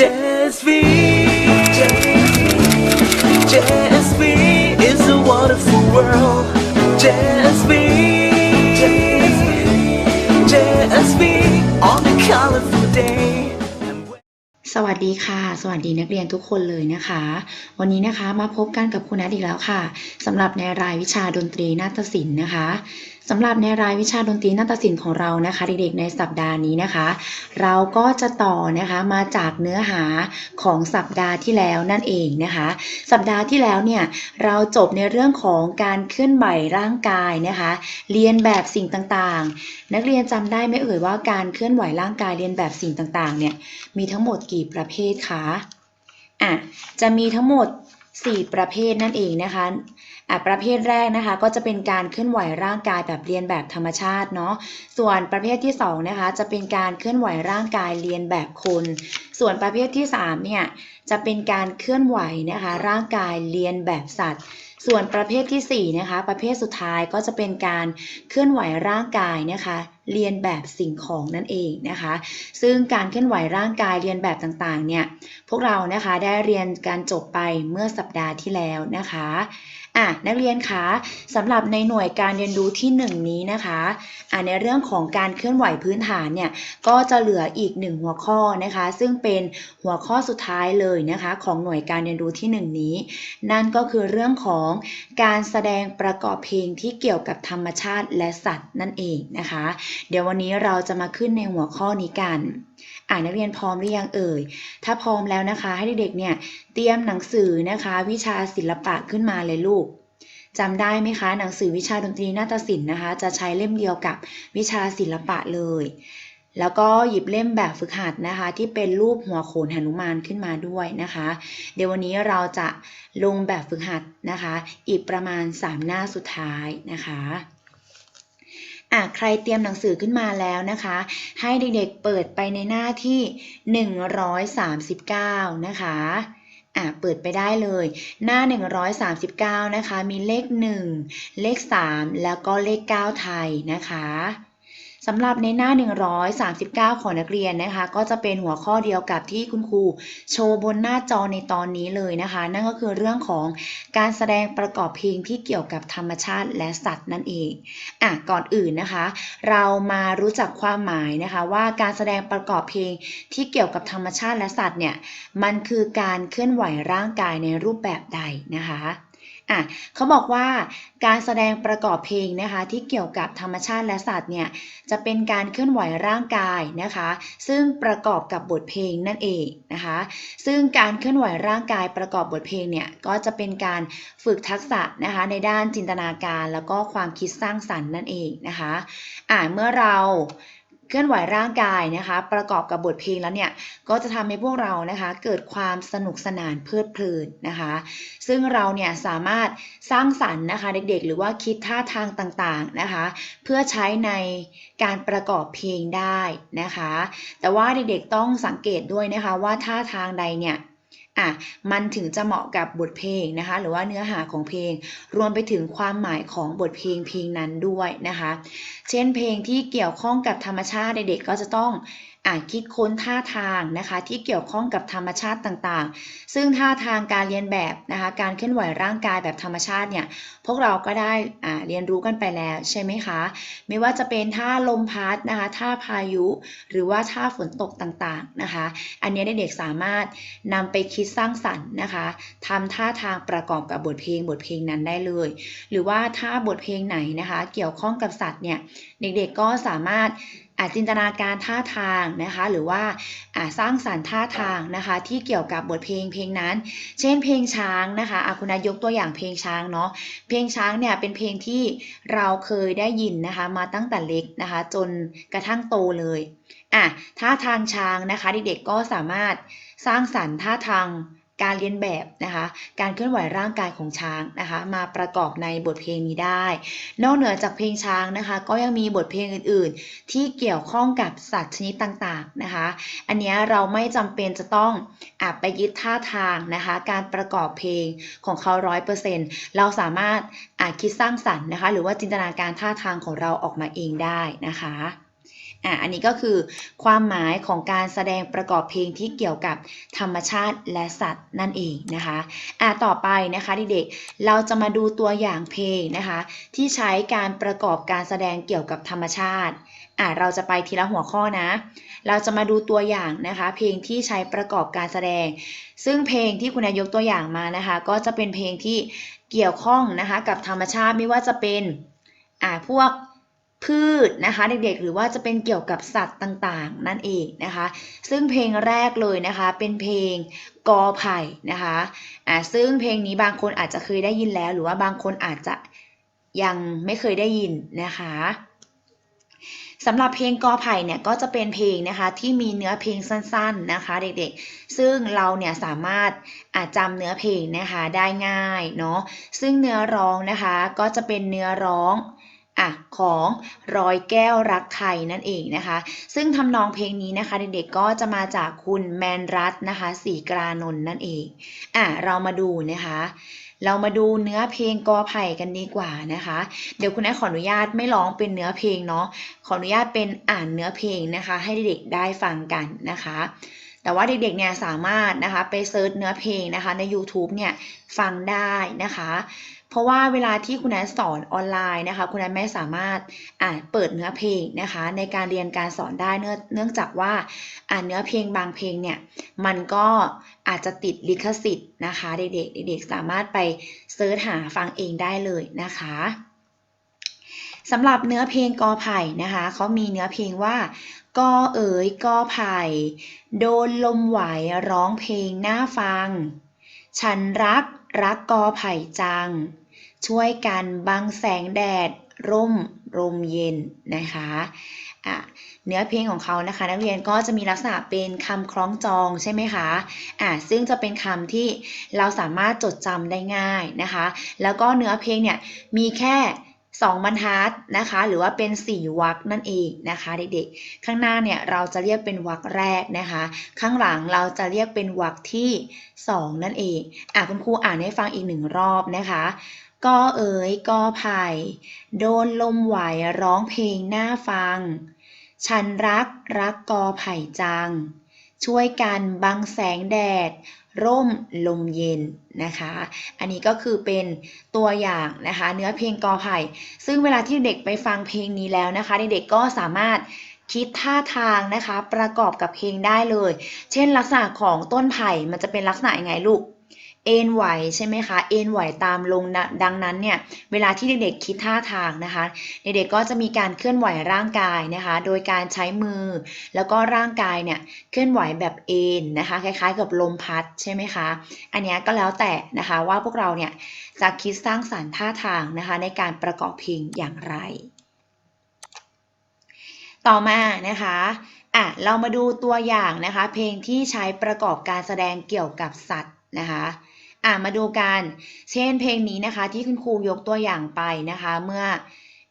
JSV JSV is a wonderful world JSV JSV on a colorful day สวัสดีค่ะ สวัสดีนักเรียนทุกคนเลยนะคะ วันนี้นะคะมาพบกันกับคุณนัทอีกแล้วค่ะสำหรับในรายวิชาดนตรีนาฏศิลป์นะคะสำหรับในรายวิชาดนตรีนาฏศิลป์ของเรานะคะเด็กๆในสัปดาห์นี้นะคะ เราก็จะต่อนะคะมาจากเนื้อหาของสัปดาห์ที่แล้วนั่นเองนะคะ สัปดาห์ที่แล้วเนี่ยเราจบในเรื่องของการเคลื่อนไหวร่างกายนะคะ เรียนแบบสิ่งต่างๆ นักเรียนจำได้ไหมเอ่ยว่าการเคลื่อนไหวร่างกายเรียนแบบสิ่งต่างๆเนี่ยมีทั้งหมดกี่ประเภทคะอะจะมีทั้งหมด 4 ประเภทนั่นเองนะคะอะประเภทแรกนะคะก็จะเป็นการเคลื่อนไหวร่างกายแบบเรียนแบบธรรมชาติเนาะส่วนประเภทที่2นะคะจะเป็นการเคลื่อนไหวร่างกายเรียนแบบคน ส่วนประเภทที่3เนี่ยจะเป็นการเคลื่อนไหวนะคะร่างกายเรียนแบบสัตว์ส่วนประเภทที่4นะคะประเภทสุดท้ายก็จะเป็นการเคลื่อนไหวร่างกายนะคะ เรียนแบบสิ่งของนั่นเองนะคะ ซึ่งการเคลื่อนไหวร่างกายเรียนแบบต่างๆเนี่ยพวกเรานะคะได้เรียนการจบไปเมื่อสัปดาห์ที่แล้วนะคะ อะนักเรียนคะสำหรับในหน่วยการเรียนรู้ที่ 1 นี้นะคะอะในเรื่องของการเคลื่อนไหวพื้นฐานเนี่ยก็จะเหลืออีก 1 หัวข้อนะคะ ซึ่งเป็นหัวข้อสุดท้ายเลยนะคะ ของหน่วยการเรียนรู้ที่ 1 นี้ นั่นก็คือเรื่องของการแสดงประกอบเพลงที่เกี่ยวกับธรรมชาติและสัตว์นั่นเองนะคะ เดี๋ยววันนี้เราจะมาขึ้นในหัวข้อนี้กัน อ่านนักเรียนพร้อมหรือยังเอ่ย ถ้าพร้อมแล้วนะคะ ให้เด็กๆเนี่ยเตรียมหนังสือนะคะ วิชาศิลปะขึ้นมาเลยลูกจำได้ไหมคะ หนังสือวิชาดนตรีนาฏศิลป์นะคะ จะใช้เล่มเดียวกับวิชาศิลปะเลย แล้วก็หยิบเล่มแบบฝึกหัดนะคะ ที่เป็นรูปหัวโขนหนุมานขึ้นมาด้วยนะคะ เดี๋ยววันนี้เราจะลงแบบฝึกหัดนะคะ อีกประมาณ 3 หน้าสุดท้ายนะคะ อะใครเตรียมหนังสือขึ้นมาแล้วนะคะ ให้เด็กๆเปิดไปในหน้าที่ 139 นะคะอะเปิดไปได้เลยหน้า 139 นะคะ มีเลข 1 เลข 3 แล้วก็เลข 9 ไทยนะคะ สำหรับในหน้า 139 ของนักเรียนนะคะ ก็จะเป็นหัวข้อเดียวกับที่คุณครูโชว์บนหน้าจอในตอนนี้เลยนะคะ นั่นก็คือเรื่องของการแสดงประกอบเพลงที่เกี่ยวกับธรรมชาติและสัตว์นั่นเองอะก่อนอื่นนะคะ เรามารู้จักความหมายนะคะว่าการแสดงประกอบเพลงที่เกี่ยวกับธรรมชาติและสัตว์เนี่ยมันคือการเคลื่อนไหวร่างกายในรูปแบบใดนะคะ อะเขาบอกว่าการแสดงประกอบเพลงนะคะที่เกี่ยวกับธรรมชาติและสัตว์เนี่ยจะเป็นการเคลื่อนไหวร่างกายนะคะ ซึ่งประกอบกับบทเพลงนั่นเองนะคะ ซึ่งการเคลื่อนไหวร่างกายประกอบบทเพลงเนี่ยก็จะเป็นการฝึกทักษะนะคะในด้านจินตนาการแล้วก็ความคิดสร้างสรรค์นั่นเองนะคะอ่าเมื่อเรา เคลื่อนไหวร่างกายนะคะ ประกอบกับบทเพลงแล้วเนี่ยก็จะทำให้พวกเรานะคะเกิดความสนุกสนานเพลิดเพลินนะคะ ซึ่งเราเนี่ยสามารถสร้างสรรค์นะคะเด็กๆ หรือว่าคิดท่าทางต่างๆนะคะ เพื่อใช้ในการประกอบเพลงได้นะคะ แต่ว่าเด็กๆต้องสังเกตด้วยนะคะว่าท่าทางใดเนี่ย อะมันถึงจะเหมาะกับบทเพลงนะคะ หรือว่าเนื้อหาของเพลง รวมไปถึงความหมายของบทเพลงเพลงนั้นด้วยนะคะ เช่นเพลงที่เกี่ยวข้องกับธรรมชาติเด็กๆก็จะต้อง คิดค้นท่าทางนะคะที่เกี่ยวข้องกับธรรมชาติต่างๆ ซึ่งท่าทางการเรียนแบบนะคะการเคลื่อนไหวร่างกายแบบธรรมชาติเนี่ยพวกเราก็ได้เรียนรู้กันไปแล้วใช่ไหมคะ ไม่ว่าจะเป็นท่าลมพัดนะคะท่าพายุ หรือว่าท่าฝนตกต่างๆนะคะ อันนี้เด็กๆสามารถนำไปคิดสร้างสรรค์นะคะทำท่าทางประกอบกับบทเพลงบทเพลงนั้นได้เลย หรือว่าถ้าบทเพลงไหนนะคะ เกี่ยวข้องกับสัตว์เนี่ยเด็กๆก็สามารถ จินตนาการท่าทางนะคะ หรือว่าสร้างสรรค์ท่าทางนะคะ ที่เกี่ยวกับบทเพลงเพลงนั้น เช่นเพลงช้างนะคะอาคุณายกตัวอย่างเพลงช้างเนาะเพลงช้างเนี่ยเป็นเพลงที่เราเคยได้ยินนะคะมาตั้งแต่เล็กนะคะ จนกระทั่งโตเลยอะท่าทางช้างนะคะเด็กๆก็สามารถสร้างสรรค์ท่าทาง การเรียนแบบนะคะ การเคลื่อนไหวร่างกายของช้างนะคะ มาประกอบในบทเพลงนี้ได้ นอกเหนือจากเพลงช้างนะคะ ก็ยังมีบทเพลงอื่น ๆ ที่เกี่ยวข้องกับสัตว์ชนิดต่างๆนะคะ อันนี้เราไม่จำเป็นจะต้องอาไปยึดท่าทางนะคะ การประกอบเพลงของเขาร้อยเปอร์เซ็นต์เราสามารถอาจคิดสร้างสรรค์นะคะ หรือว่าจินตนาการท่าทางของเราออกมาเองได้นะคะ อะอันนี้ก็คือความหมายของการแสดงประกอบเพลงที่เกี่ยวกับธรรมชาติและสัตว์นั่นเองนะคะอะต่อไปนะคะเด็กๆเราจะมาดูตัวอย่างเพลงนะคะ ที่ใช้การประกอบการแสดงเกี่ยวกับธรรมชาติอะเราจะไปทีละหัวข้อนะ เราจะมาดูตัวอย่างนะคะ เพลงที่ใช้ประกอบการแสดง ซึ่งเพลงที่คุณนายยกตัวอย่างมานะคะ ก็จะเป็นเพลงที่เกี่ยวข้องนะคะกับธรรมชาติไม่ว่าจะเป็นอ่าพวก พืชนะคะเด็กๆหรือว่าจะเป็นเกี่ยวกับสัตว์ต่างๆ นั่นเองนะคะ ซึ่งเพลงแรกเลยนะคะเป็นเพลงกอไผ่นะคะอ่าซึ่งเพลงนี้บางคนอาจจะเคยได้ยินแล้ว หรือว่าบางคนอาจจะยังไม่เคยได้ยินนะคะสำหรับเพลงกอไผ่เนี่ยก็จะเป็นเพลงนะคะที่มีเนื้อเพลงสั้นๆนะคะ เด็กๆ ซึ่งเราเนี่ยสามารถอาจจำเนื้อเพลงนะคะได้ง่ายเนาะซึ่งเนื้อร้องนะคะก็จะเป็นเนื้อร้อง อะของรอยแก้วรักไทยนั่นเองนะคะ ซึ่งทำนองเพลงนี้นะคะ เด็กๆก็จะมาจากคุณแมนรัตน์นะคะสีกรานนท์นั่นเองอะเรามาดูนะคะ เรามาดูเนื้อเพลงกอไผ่กันดีกว่านะคะ เดี๋ยวคุณแม่ขออนุญาตไม่ร้องเป็นเนื้อเพลงเนาะขออนุญาตเป็นอ่านเนื้อเพลงนะคะ ให้เด็กๆได้ฟังกันนะคะแต่ว่าเด็กๆ เนี่ยสามารถนะคะไปเซิร์ชเนื้อเพลงนะคะใน YouTube เนี่ยฟังได้นะคะ เพราะว่าเวลาที่คุณแอนสอนออนไลน์นะคะ คุณแอนไม่สามารถอ่าเปิดเนื้อเพลงนะคะ ในการเรียนการสอนได้เนื่องเนื่องจากว่าอ่านเนื้อเพลงบางเพลงเนี่ยมันก็อาจจะติดลิขสิทธิ์นะคะ เด็กๆเด็กๆสามารถไปเซิร์ชหาฟังเองได้เลยนะคะสำหรับเนื้อเพลงกอไผ่นะคะเขามีเนื้อเพลงว่ากอเอ๋ยกอไผ่ โดนลมไหวร้องเพลงน่าฟัง ฉันรักรักกอไผ่จัง ช่วยกันบังแสงแดด ร่มลมเย็นนะคะอะเนื้อเพลงของเขานะคะนักเรียนก็จะมีลักษณะเป็นคำคล้องจองใช่ไหมคะอะซึ่งจะเป็นคำที่เราสามารถจดจำได้ง่ายนะคะ แล้วก็เนื้อเพลงเนี่ยมีแค่2บรรทัดนะคะ หรือว่าเป็น4วรรคนั่นเองนะคะ เด็กๆ ข้างหน้าเนี่ยเราจะเรียกเป็นวรรคแรกนะคะ ข้างหลังเราจะเรียกเป็นวรรคที่2นั่นเองอะคุณครูอ่านให้ฟังอีกหนึ่งรอบนะคะ กอเอ๋ยกอไผ่ โดนลมไหวร้องเพลงหน่าฟัง ฉันรักรักกอไผ่จัง ช่วยกันบังแสงแดด ร่มลมเย็นนะคะ อันนี้ก็คือเป็นตัวอย่างนะคะ เนื้อเพลงกอไผ่ ซึ่งเวลาที่เด็กไปฟังเพลงนี้แล้วนะคะ เด็กๆก็สามารถคิดท่าทางนะคะ ประกอบกับเพลงได้เลย เช่นลักษณะของต้นไผ่มันจะเป็นลักษณะยังไงลูก เอ็นไหวใช่ไหมคะ เอ็นไหวตามลงนะดังนั้นเนี่ย เวลาที่เด็กๆคิดท่าทางนะคะ เด็กๆก็จะมีการเคลื่อนไหวร่างกายนะคะ โดยการใช้มือ แล้วก็ร่างกายเนี่ยเคลื่อนไหวแบบเอ็นนะคะ คล้าย ๆ กับลมพัดใช่ไหมคะ อันนี้ก็แล้วแต่นะคะว่าพวกเราเนี่ยจะคิดสร้างสรรค์ท่าทางนะคะ ในการประกอบเพลงอย่างไร ต่อมานะคะอะเรามาดูตัวอย่างนะคะ เพลงที่ใช้ประกอบการแสดงเกี่ยวกับสัตว์นะคะ อะมาดูกัน เช่นเพลงนี้นะคะ ที่คุณครูยกตัวอย่างไปนะคะ เมื่อ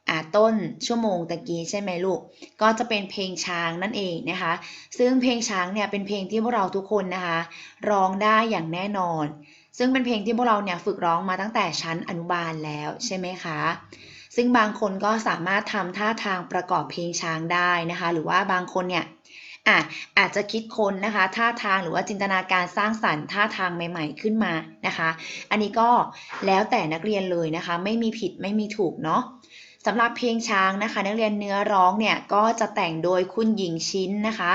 อะต้นชั่วโมงตะกี้ใช่ไหมลูก ก็จะเป็นเพลงช้างนั่นเองนะคะ ซึ่งเพลงช้างเนี่ยเป็นเพลงที่พวกเราทุกคนนะคะ ร้องได้อย่างแน่นอน ซึ่งเป็นเพลงที่พวกเราเนี่ยฝึกร้องมาตั้งแต่ชั้นอนุบาลแล้วใช่ไหมคะซึ่งบางคนก็สามารถทำท่าทางประกอบเพลงช้างได้นะคะ หรือว่าบางคนเนี่ย อะอาจจะคิดค้นนะคะท่าทางหรือว่าจินตนาการสร้างสรรค์ท่าทางใหม่ ๆ ขึ้นมานะคะ อันนี้ก็แล้วแต่นักเรียนเลยนะคะ ไม่มีผิดไม่มีถูกเนาะสำหรับเพลงช้างนะคะ นักเรียนเนื้อร้องเนี่ยก็จะแต่งโดยคุณหญิงชิ้นนะคะ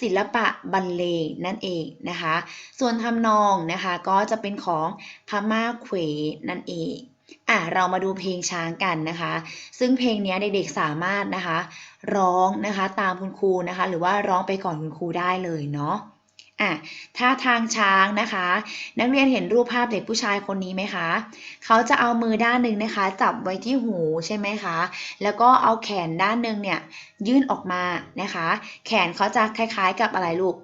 ศิลปะบรรเลงนั่นเองนะคะ ส่วนทำนองนะคะก็จะเป็นของพม่าเขวนั่นเอง อะเรามาดูเพลงช้างกันนะคะ ซึ่งเพลงนี้เด็กๆสามารถนะคะ ร้องนะคะตามคุณครูนะคะ หรือว่าร้องไปก่อนคุณครูได้เลยเนาะอะท่าทางช้างนะคะ นักเรียนเห็นรูปภาพเด็กผู้ชายคนนี้ไหมคะ เขาจะเอามือด้านหนึ่งนะคะ จับไว้ที่หูใช่ไหมคะ แล้วก็เอาแขนด้านหนึ่งเนี่ยยื่นออกมานะคะ แขนเขาจะคล้ายๆกับอะไรลูก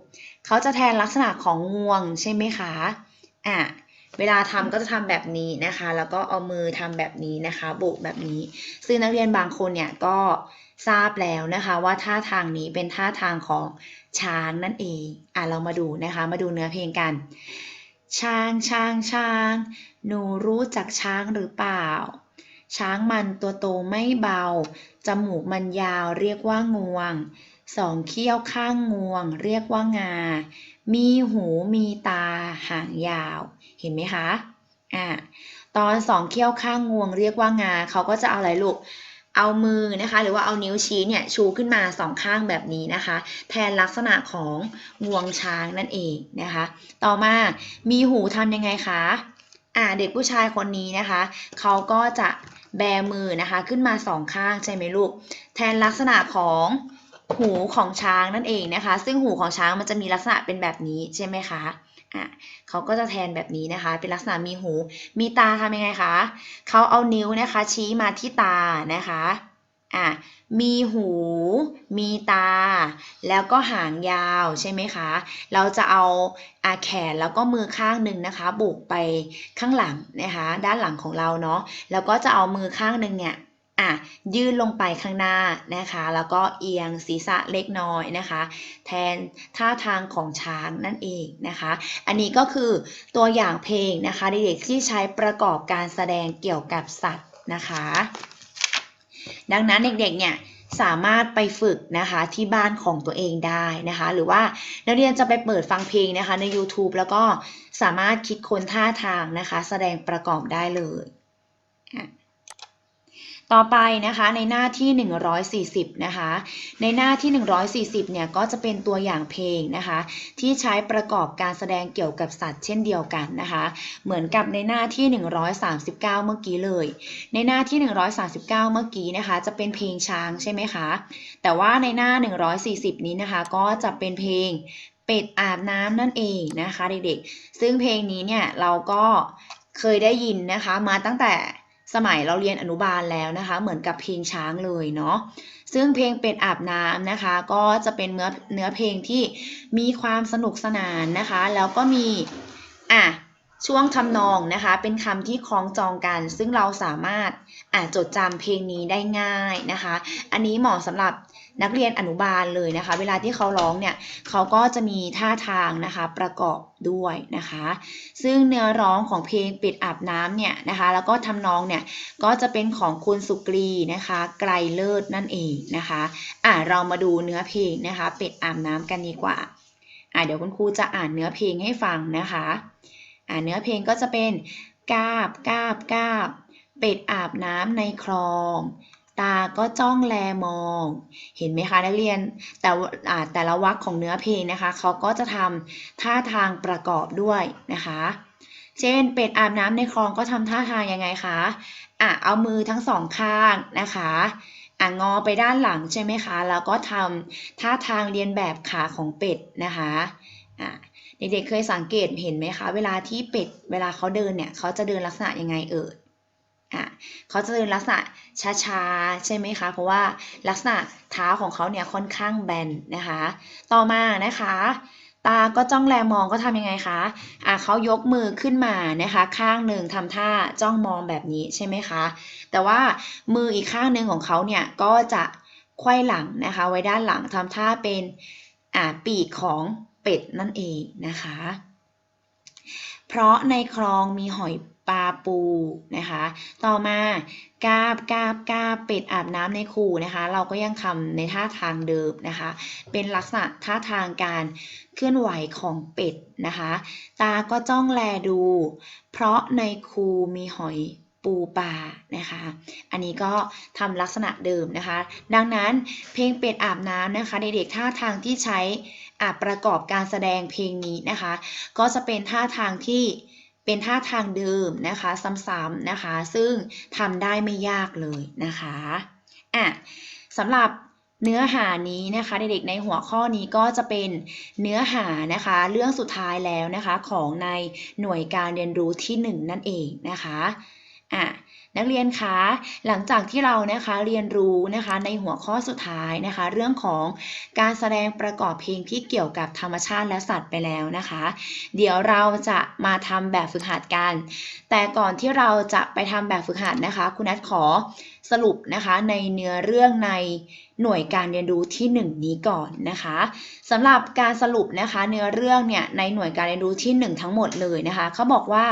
เขาจะแทนลักษณะของงวงใช่ไหมคะอะ เวลาทำก็จะทำแบบนี้นะคะ แล้วก็เอามือทำแบบนี้นะคะโบกแบบนี้ ซึ่งนักเรียนบางคนเนี่ยก็ทราบแล้วนะคะว่าท่าทางนี้เป็นท่าทางของช้างนั่นเองอะเรามาดูนะคะ มาดูเนื้อเพลงกัน ช้างช้างช้าง หนูรู้จักช้างหรือเปล่า ช้างมันตัวโตไม่เบา จมูกมันยาวเรียกว่างวง สองเขี้ยวข้างงวง เรียกว่างา มีหูมีตาหางยาว เห็นไหมคะอ่าตอนสองเขี้ยวข้างงวงเรียกว่างาเขาก็จะเอาอะไรลูก เอามือนะคะ หรือว่าเอานิ้วชี้เนี่ยชูขึ้นมาสองข้างแบบนี้นะคะ แทนลักษณะของงวงช้างนั่นเองนะคะ ต่อมามีหูทำยังไงคะอ่าเด็กผู้ชายคนนี้นะคะ เขาก็จะแบมือนะคะขึ้นมาสองข้างใช่ไหมลูก แทนลักษณะของ หูของช้างนั่นเองนะคะ ซึ่งหูของช้างมันจะมีลักษณะเป็นแบบนี้ใช่ไหมคะอะเขาก็จะแทนแบบนี้นะคะ เป็นลักษณะมีหู มีตาทำยังไงคะเขาเอานิ้วนะคะ ชี้มาที่ตานะคะอะมีหู มีตา แล้วก็หางยาวใช่ไหมคะ เราจะเอาอาแขนแล้วก็มือข้างหนึ่งนะคะ บุกไปข้างหลังนะคะ ด้านหลังของเราเนาะ แล้วก็จะเอามือข้างหนึ่งเนี่ย อะยื่นลงไปข้างหน้านะคะ แล้วก็เอียงศีรษะเล็กน้อยนะคะ แทนท่าทางของช้างนั่นเองนะคะ อันนี้ก็คือตัวอย่างเพลงนะคะเด็กๆที่ใช้ประกอบการแสดงเกี่ยวกับสัตว์นะคะ ดังนั้นเด็กๆเนี่ยสามารถไปฝึกนะคะที่บ้านของตัวเองได้นะคะ หรือว่านักเรียนจะไปเปิดฟังเพลงนะคะใน YouTube แล้วก็สามารถคิดค้นท่าทางนะคะ แสดงประกอบได้เลยอะ ต่อไปนะคะในหน้าที่ 140 นะคะ ในหน้าที่ 140 เนี่ยก็จะเป็นตัวอย่างเพลงนะคะ ที่ใช้ประกอบการแสดงเกี่ยวกับสัตว์เช่นเดียวกันนะคะ เหมือนกับในหน้าที่ 139 เมื่อกี้เลย ในหน้าที่ 139 เมื่อกี้นะคะ จะเป็นเพลงช้างใช่ไหมคะ แต่ว่าในหน้า 140 นี้นะคะ ก็จะเป็นเพลงเป็ดอาบน้ำนั่นเองนะคะเด็กๆ ซึ่งเพลงนี้เนี่ยเราก็เคยได้ยินนะคะมาตั้งแต่ สมัยเราเรียนอนุบาลแล้วนะคะ เหมือนกับเพลงช้างเลยเนาะซึ่งเพลงเป็ดอาบน้ำนะคะ ก็จะเป็นเนื้อเนื้อเพลงที่มีความสนุกสนานนะคะ แล้วก็มีอะ ช่วงทำนองนะคะ เป็นคำที่คล้องจองกัน ซึ่งเราสามารถอะจดจำเพลงนี้ได้ง่ายนะคะ อันนี้เหมาะสำหรับนักเรียนอนุบาลเลยนะคะ เวลาที่เขาร้องเนี่ยเขาก็จะมีท่าทางนะคะประกอบด้วยนะคะ ซึ่งเนื้อร้องของเพลงป็ดอาบน้ำเนี่ยนะคะ แล้วก็ทำนองเนี่ยก็จะเป็นของคุณสุกรีนะคะ ไกรเลิศนั่นเองนะคะอะเรามาดูเนื้อเพลงนะคะ เป็ดอาบน้ำกันดีกว่าอะเดี๋ยวคุณครูจะอ่านเนื้อเพลงให้ฟังนะคะ เนื้อเพลงก็จะเป็นกาบกาบกาบ เป็ดอาบน้ำในคลอง ตาก็จ้องแลมอง เห็นไหมคะนักเรียน แต่แต่ละวรรคของเนื้อเพลงนะคะ เขาก็จะทำท่าทางประกอบด้วยนะคะ เช่น เป็ดอาบน้ำในคลองก็ทำท่าทางยังไงคะอะเอามือทั้งสองข้างนะคะอะงอไปด้านหลังใช่ไหมคะ แล้วก็ทำท่าทางเรียนแบบขาของเป็ดนะคะอะ เด็กๆเคยสังเกตเห็นไหมคะ เวลาที่เป็ดเวลาเขาเดินเนี่ยเขาจะเดินลักษณะยังไงเอ่ยอะเขาจะเดินลักษณะช้าๆ ใช่ไหมคะ เพราะว่าลักษณะเท้าของเขาเนี่ยค่อนข้างแบนนะคะ ต่อมานะคะ ตาก็จ้องแลมองก็ทำยังไงคะอะเขายกมือขึ้นมานะคะ ข้างหนึ่งทำท่าจ้องมองแบบนี้ใช่ไหมคะ แต่ว่ามืออีกข้างหนึ่งของเขาเนี่ยก็จะไขว้หลังนะคะ ไว้ด้านหลังทำท่าเป็นอ่าปีกของ เป็ดนั่นเองนะคะ เพราะในคลองมีหอยปลาปูนะคะ ต่อมากาบกาบกาบเป็ดอาบน้ำในคูนะคะ เราก็ยังทำในท่าทางเดิมนะคะ เป็นลักษณะท่าทางการเคลื่อนไหวของเป็ดนะคะ ตาก็จ้องแลดู เพราะในคูมีหอยปูปลานะคะ อันนี้ก็ทำลักษณะเดิมนะคะ ดังนั้นเพลงเป็ดอาบน้ำนะคะเด็กๆท่าทางที่ใช้ ประกอบการแสดงเพลงนี้นะคะ ก็จะเป็นท่าทางที่เป็นท่าทางเดิมนะคะ ซ้ำๆนะคะ ซึ่งทำได้ไม่ยากเลยนะคะอะสำหรับเนื้อหานี้นะคะเด็กๆในหัวข้อนี้ก็จะเป็นเนื้อหานะคะ เรื่องสุดท้ายแล้วนะคะของในหน่วยการเรียนรู้ที่หนึ่งนั่นเองนะคะอะ นักเรียนคะหลังจากที่เรานะคะเรียนรู้นะคะในหัวข้อสุดท้ายนะคะ เรื่องของการแสดงประกอบเพลงที่เกี่ยวกับธรรมชาติและสัตว์ไปแล้วนะคะ เดี๋ยวเราจะมาทำแบบฝึกหัดกัน แต่ก่อนที่เราจะไปทำแบบฝึกหัดนะคะ คุณนัทขอ สรุปนะคะในเนื้อเรื่องในหน่วยการเรียนรู้ที่ 1 นี้ก่อนนะคะสำหรับการสรุปนะคะเนื้อเรื่องเนี่ยในหน่วยการเรียนรู้ที่ 1 ทั้งหมดเลยนะคะเขาบอกว่า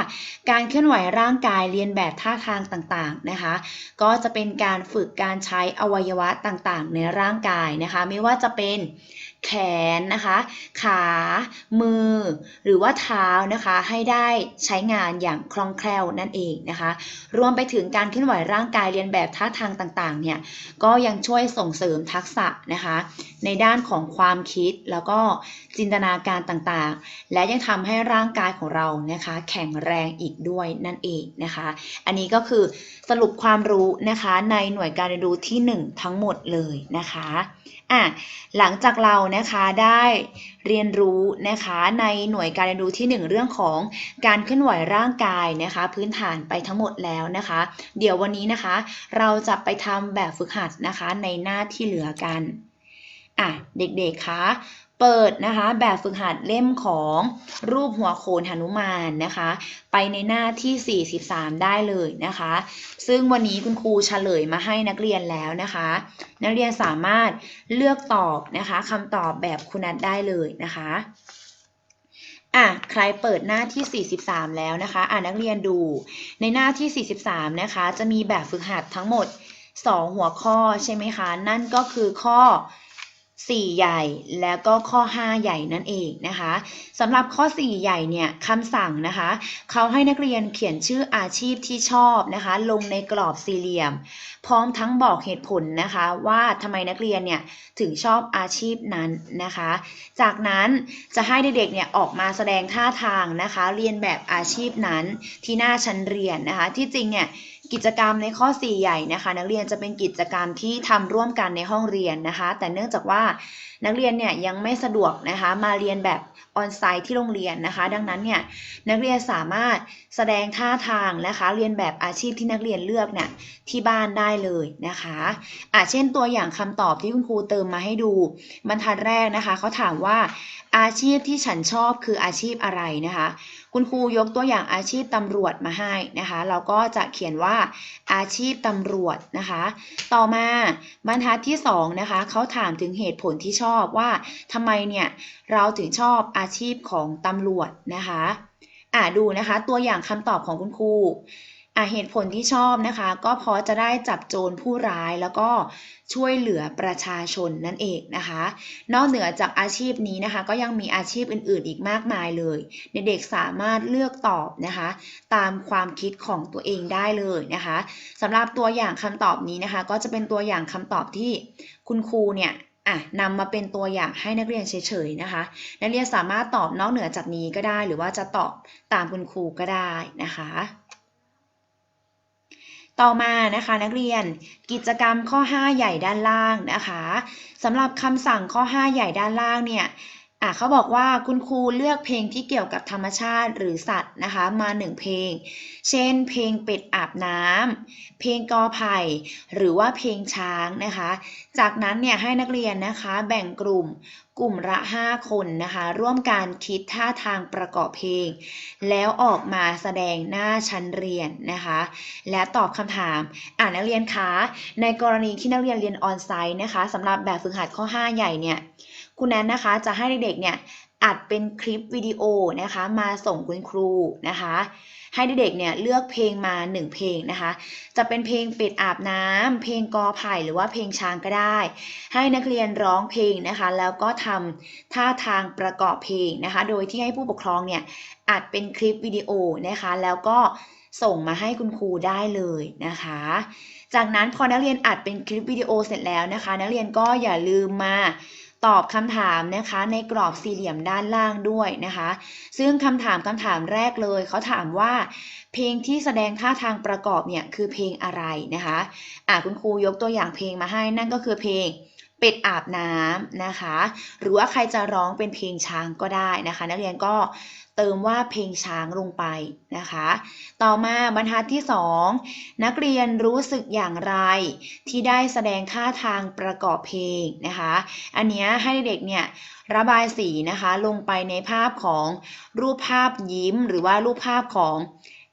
การเคลื่อนไหวร่างกายเรียนแบบท่าทางต่างๆนะคะก็จะเป็นการฝึกการใช้อวัยวะต่างๆ ในร่างกายนะคะ ไม่ว่าจะเป็น แขนนะคะ ขา มือ หรือว่าเท้านะคะ ให้ได้ใช้งานอย่างคล่องแคล่วนั่นเองนะคะ รวมไปถึงการเคลื่อนไหวร่างกายเรียนแบบท่าทางต่างๆ เนี่ย ก็ยังช่วยส่งเสริมทักษะนะคะ ในด้านของความคิดแล้วก็จินตนาการต่างๆ และยังทำให้ร่างกายของเรานะคะ แข็งแรงอีกด้วยนั่นเองนะคะ อันนี้ก็คือสรุปความรู้นะคะในหน่วยการเรียนรู้ที่ 1 ทั้งหมดเลยนะคะ อะหลังจากเรานะคะได้เรียนรู้นะคะในหน่วยการเรียนรู้ที่ 1 เรื่องของการเคลื่อนไหวร่างกายนะคะ พื้นฐานไปทั้งหมดแล้วนะคะ เดี๋ยววันนี้นะคะ เราจะไปทำแบบฝึกหัดนะคะในหน้าที่เหลือกันอะเด็กๆคะ เปิดนะคะแบบฝึกหัดเล่มของรูปหัวโขนหนุมานนะคะ ไปในหน้าที่ 43 ได้เลยนะคะ ซึ่งวันนี้คุณครูเฉลยมาให้นักเรียนแล้วนะคะ นักเรียนสามารถเลือกตอบนะคะคำตอบแบบคุณนัทได้เลยนะคะอะใครเปิดหน้าที่ 43 แล้วนะคะอะนักเรียนดูในหน้าที่ 43 นะคะ จะมีแบบฝึกหัดทั้งหมด 2 หัวข้อใช่ไหมคะ นั่นก็คือข้อ 4 ใหญ่แล้วก็ข้อ 5 ใหญ่นั่นเองนะคะสำหรับข้อ 4 ใหญ่เนี่ยคำสั่งนะคะเขาให้นักเรียนเขียนชื่ออาชีพที่ชอบนะคะ ลงในกรอบสี่เหลี่ยม พร้อมทั้งบอกเหตุผลนะคะ ว่าทำไมนักเรียนเนี่ยถึงชอบอาชีพนั้นนะคะ จากนั้นจะให้เด็กๆเนี่ยออกมาแสดงท่าทางนะคะ เรียนแบบอาชีพนั้นที่หน้าชั้นเรียนนะคะ ที่จริงเนี่ย กิจกรรมในข้อ 4 ใหญ่นะคะ นักเรียนจะเป็นกิจกรรมที่ทำร่วมกันในห้องเรียนนะคะ แต่เนื่องจากว่านักเรียนเนี่ยยังไม่สะดวกนะคะ มาเรียนแบบออนไซต์ที่โรงเรียนนะคะ ดังนั้นเนี่ยนักเรียนสามารถแสดงท่าทางนะคะ เรียนแบบอาชีพที่นักเรียนเลือกเนี่ยที่บ้านได้เลยนะคะอาเช่นตัวอย่างคำตอบที่คุณครูเติมมาให้ดูบรรทัดแรกนะคะเขาถามว่าอาชีพที่ฉันชอบคืออาชีพอะไรนะคะ คุณครูยกตัวอย่างอาชีพตำรวจมาให้นะคะ เราก็จะเขียนว่าอาชีพตำรวจนะคะ ต่อมาบรรทัดที่2นะคะเขาถามถึงเหตุผลที่ชอบว่าทำไมเนี่ยเราถึงชอบอาชีพของตำรวจนะคะอ่าดูนะคะ ตัวอย่างคำตอบของคุณครู อ่าเหตุผลที่ชอบนะคะ ก็เพราะจะได้จับโจรผู้ร้ายแล้วก็ช่วยเหลือประชาชนนั่นเองนะคะ นอกเหนือจากอาชีพนี้นะคะ ก็ยังมีอาชีพอื่นๆ อีกมากมายเลย เด็กๆสามารถเลือกตอบนะคะ ตามความคิดของตัวเองได้เลยนะคะสำหรับตัวอย่างคำตอบนี้นะคะ ก็จะเป็นตัวอย่างคำตอบที่คุณครูเนี่ยอะนำมาเป็นตัวอย่างให้นักเรียนเฉยๆนะคะ นักเรียนสามารถตอบนอกเหนือจากนี้ก็ได้ หรือว่าจะตอบตามคุณครูก็ได้นะคะ ต่อมานะคะนักเรียนกิจกรรมข้อ 5 ใหญ่ด้านล่างนะคะสำหรับคำสั่งข้อ 5 ใหญ่ด้านล่างเนี่ย อะเขาบอกว่าคุณครูเลือกเพลงที่เกี่ยวกับธรรมชาติหรือสัตว์นะคะ มา1เพลง เช่น เพลงเป็ดอาบน้ำเพลงกอไผ่ หรือว่าเพลงช้างนะคะ จากนั้นเนี่ยให้นักเรียนนะคะแบ่งกลุ่มกลุ่มละ 5 คนนะคะ ร่วมการคิดท่าทางประกอบเพลง แล้วออกมาแสดงหน้าชั้นเรียนนะคะ และตอบคำถาม อ่านนักเรียนคะในกรณีที่นักเรียนเรียนออนไซต์นะคะสำหรับแบบฝึกหัดข้อ 5 ใหญ่เนี่ย คุณแนนนะคะจะให้เด็กๆเนี่ยอัดเป็นคลิปวิดีโอนะคะมาส่งคุณครูนะคะ ให้เด็กๆเนี่ยเลือกเพลงมา 1 เพลงนะคะ จะเป็นเพลงเป็ดอาบน้ำเพลงกอไผ่หรือว่าเพลงช้างก็ได้ ให้นักเรียนร้องเพลงนะคะ แล้วก็ทำท่าทางประกอบเพลงนะคะ โดยที่ให้ผู้ปกครองเนี่ยอัดเป็นคลิปวิดีโอนะคะ แล้วก็ส่งมาให้คุณครูได้เลยนะคะ จากนั้นพอนักเรียนอัดเป็นคลิปวิดีโอเสร็จแล้วนะคะ นักเรียนก็อย่าลืมมา ตอบคำถามนะคะในกรอบสี่เหลี่ยมด้านล่างด้วยนะคะ ซึ่งคำถามคำถามแรกเลยเขาถามว่า เพลงที่แสดงท่าทางประกอบเนี่ยคือเพลงอะไรนะคะอะคุณครูยกตัวอย่างเพลงมาให้นั่นก็คือเพลงเป็ดอาบน้ำนะคะ หรือว่าใครจะร้องเป็นเพลงช้างก็ได้นะคะ นักเรียนก็ เติมว่าเพลงช้างลงไปนะคะ ต่อมาบรรทัดที่ 2 นักเรียนรู้สึกอย่างไร ที่ได้แสดงท่าทางประกอบเพลงนะคะ อันนี้ให้เด็กเนี่ยระบายสีนะคะลงไปในภาพของรูปภาพยิ้ม หรือว่ารูปภาพของ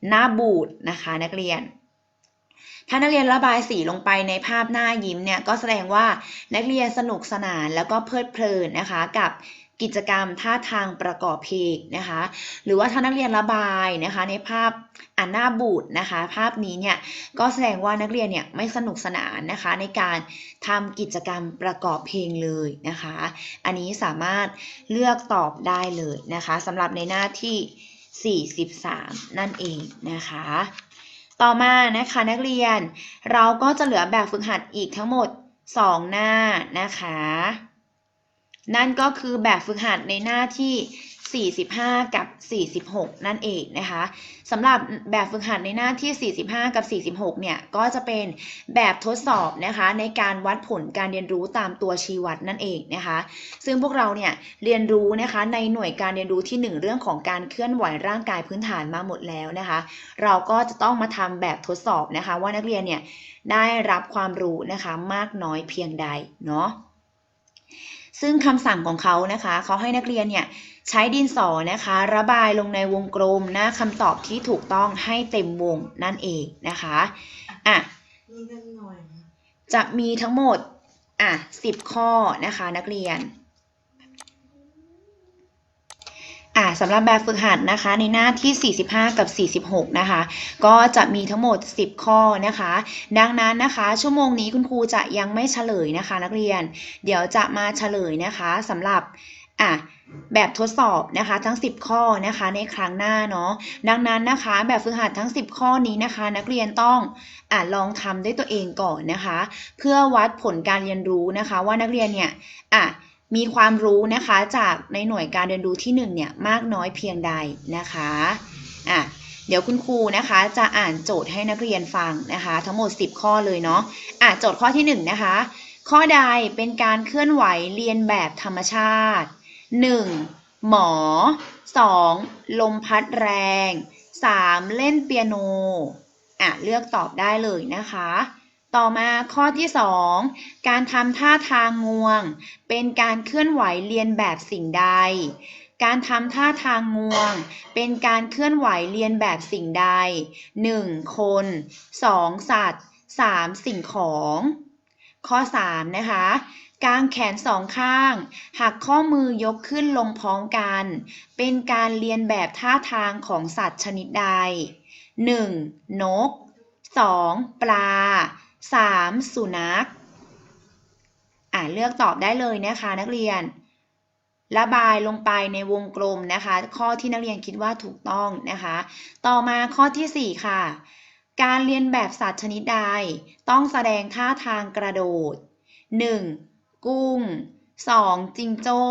หน้าบูดนะคะนักเรียนถ้านักเรียนระบายสีลงไปในภาพหน้ายิ้มเนี่ยก็แสดงว่านักเรียนสนุกสนานแล้วก็เพลิดเพลินนะคะกับ กิจกรรมท่าทางประกอบเพลงนะคะ หรือว่าถ้านักเรียนระบายนะคะ ในภาพอ่านหน้าบูดนะคะ ภาพนี้เนี่ยก็แสดงว่านักเรียนเนี่ยไม่สนุกสนานนะคะ ในการทำกิจกรรมประกอบเพลงเลยนะคะ อันนี้สามารถเลือกตอบได้เลยนะคะสำหรับในหน้าที่ 43 นั่นเองนะคะต่อมานะคะนักเรียนเราก็จะเหลือแบบฝึกหัดอีกทั้งหมด 2 หน้านะคะ นั่นก็คือแบบฝึกหัดในหน้าที่ 45 กับ 46 นั่นเองนะคะสำหรับแบบฝึกหัดในหน้าที่ 45 กับ 46 เนี่ย ก็จะเป็นแบบทดสอบนะคะในการวัดผลการเรียนรู้ตามตัวชี้วัดนั่นเองนะคะ ซึ่งพวกเราเนี่ยเรียนรู้นะคะในหน่วยการเรียนรู้ที่ 1 เรื่องของการเคลื่อนไหวร่างกายพื้นฐานมาหมดแล้วนะคะ เราก็จะต้องมาทำแบบทดสอบนะคะ ว่านักเรียนเนี่ยได้รับความรู้นะคะมากน้อยเพียงใดเนาะ ซึ่งคำสั่งของเขานะคะเขาให้นักเรียนเนี่ยใช้ดินสอนะคะ ระบายลงในวงกลมหน้าคำตอบที่ถูกต้องให้เต็มวงนั่นเองนะคะอะนี่นิดหน่อยนะจะมีทั้งหมดอะ10 ข้อนะคะนักเรียน อะสำหรับแบบฝึกหัดนะคะในหน้าที่ 45 กับ 46 นะคะ ก็จะมีทั้งหมด 10 ข้อนะคะ ดังนั้นนะคะ ชั่วโมงนี้คุณครูจะยังไม่เฉลยนะคะ นักเรียน เดี๋ยวจะมาเฉลยนะคะสำหรับอะแบบทดสอบนะคะทั้ง 10 ข้อนะคะในครั้งหน้าเนาะดังนั้นนะคะ แบบฝึกหัดทั้ง 10 ข้อนี้นะคะ นักเรียนต้องอะลองทำด้วยตัวเองก่อนนะคะ เพื่อวัดผลการเรียนรู้นะคะ ว่านักเรียนเนี่ยอะ มีความรู้นะคะจากในหน่วยการเรียนรู้ที่1เนี่ยมากน้อยเพียงใดนะคะอะเดี๋ยวคุณครูนะคะจะอ่านโจทย์ให้นักเรียนฟังนะคะ ทั้งหมด 10 ข้อเลยเนาะอะโจทย์ข้อที่ 1 นะคะ ข้อใดเป็นการเคลื่อนไหวเรียนแบบธรรมชาติ 1. หมอ 2. ลมพัดแรง 3. เล่นเปียโนอะเลือกตอบได้เลยนะคะ ต่อมาข้อที่ 2 การทำท่าทางงวง เป็นการเคลื่อนไหวเรียนแบบสิ่งใด การทำท่าทางงวง เป็นการเคลื่อนไหวเรียนแบบสิ่งใด 1. คน 2. สัตว์ 3. สิ่งของ ข้อ 3 นะคะกางแขนสองข้าง หักข้อมือยกขึ้นลงพร้อมกัน เป็นการเรียนแบบท่าทางของสัตว์ชนิดใด 1. นก 2. ปลา 3. สุนัขอ่าเลือกตอบได้เลยนะคะนักเรียน ระบายลงไปในวงกลมนะคะ ข้อที่นักเรียนคิดว่าถูกต้องนะคะ ต่อมาข้อทีสี่4 ค่ะ การเรียนแบบสัตว์ชนิดใด ต้องแสดงท่าทางกระโดด 1. กุ้ง 2. จิงโจ้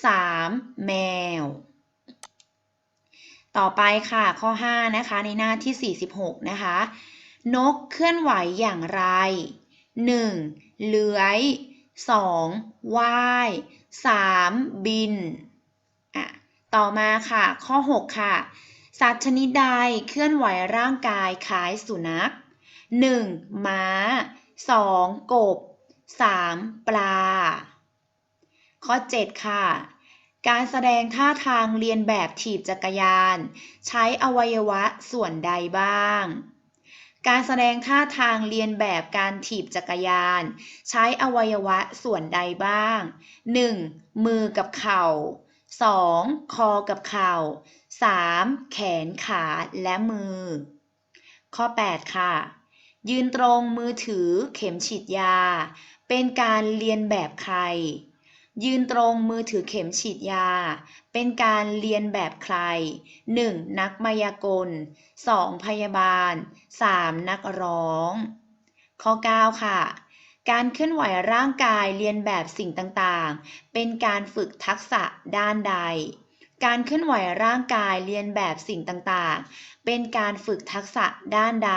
3. แมว ต่อไปค่ะข้อ 5 นะคะในหน้าที่ 46 นะคะ นกเคลื่อนไหวอย่างไร 1. เลื้อย 2. ว่าย 3. บินอะต่อมาค่ะ ข้อ 6 ค่ะ สัตว์ชนิดใดเคลื่อนไหวร่างกายคล้ายสุนัข 1. ม้า 2. กบ 3. ปลา ข้อ 7 ค่ะการแสดงท่าทางเรียนแบบถีบจักรยาน ใช้อวัยวะส่วนใดบ้าง การแสดงท่าทางเรียนแบบการถีบจักรยาน ใช้อวัยวะส่วนใดบ้าง 1. มือกับเข่า 2. คอกับเข่า 3. แขนขาและมือ ข้อ 8 ค่ะ ยืนตรงมือถือเข็มฉีดยา เป็นการเรียนแบบใคร ยืนตรงมือถือเข็มฉีดยา เป็นการเรียนแบบใคร 1. นักมายากล 2. พยาบาล 3. นักร้อง ข้อ 9 ค่ะ การเคลื่อนไหวร่างกายเรียนแบบสิ่งต่างๆ เป็นการฝึกทักษะด้านใด การเคลื่อนไหวร่างกายเรียนแบบสิ่งต่างๆ เป็นการฝึกทักษะด้านใด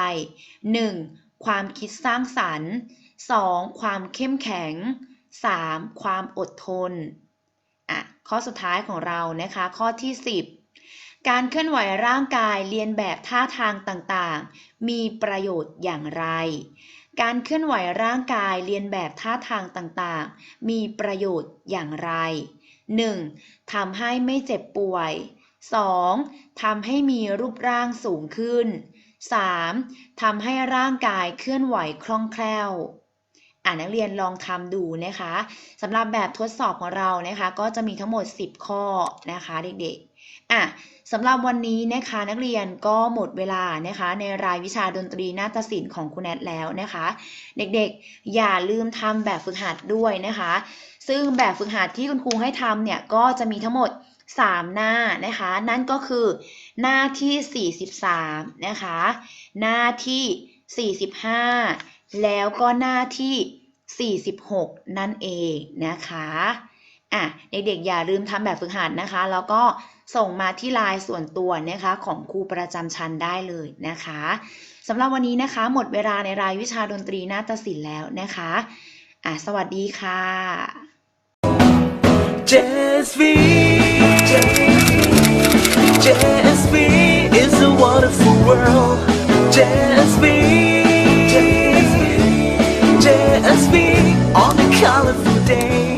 1. ความคิดสร้างสรรค์ 2. ความเข้มแข็ง 3. ความอดทนอะข้อสุดท้ายของเรานะคะ ข้อที่ 10 การเคลื่อนไหวร่างกายเรียนแบบท่าทางต่างๆ มีประโยชน์อย่างไร การเคลื่อนไหวร่างกายเรียนแบบท่าทางต่างๆ มีประโยชน์อย่างไร 1. ทำให้ไม่เจ็บป่วย 2. ทำให้มีรูปร่างสูงขึ้น 3. ทำให้ร่างกายเคลื่อนไหวคล่องแคล่ว อ่านักเรียนลองทำดูนะคะสำหรับแบบทดสอบของเรานะคะ ก็จะมีทั้งหมด 10 ข้อนะคะเด็กๆอะสำหรับวันนี้นะคะนักเรียนก็หมดเวลานะคะ ในรายวิชาดนตรีนาฏศิลป์ของคุณแอดแล้วนะคะ เด็กๆ อย่าลืมทำแบบฝึกหัดด้วยนะคะ ซึ่งแบบฝึกหัดที่คุณครูให้ทำเนี่ยก็จะมีทั้งหมด 3 หน้านะคะ นั่นก็คือหน้าที่ 43 นะคะ หน้าที่ 45 แล้วก็หน้าที่ 46 นั่นเองนะคะอะเด็กๆอย่าลืมทำแบบฝึกหัดนะคะ แล้วก็ส่งมาที่ไลน์ส่วนตัวนะคะของครูประจำชั้นได้เลยนะคะสำหรับวันนี้นะคะ หมดเวลาในรายวิชาดนตรีนาฏศิลป์แล้วนะคะอะสวัสดีค่ะ JSV JSV is a wonderful world let us be on a colorful day.